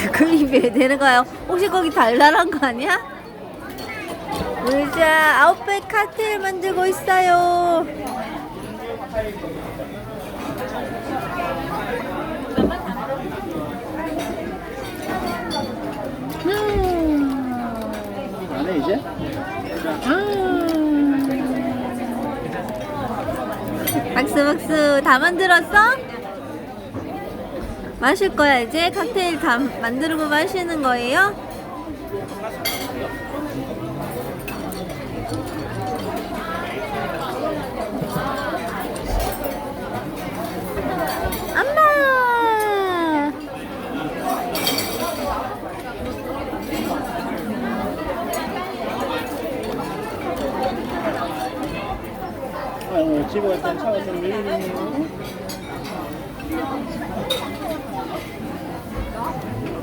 그 클립이 되는 거야. 혹시 거기 달달한 거 아니야? 의자 아웃백 칵테일 만들고 있어요. 음. 안해 이제? 음. 박수 박수 다 만들었어? 마실 거야 이제? 칵테일 다 만들고 마시는 거예요? 엄마! 어, 집에 갈땐 차가 좀 밀리니까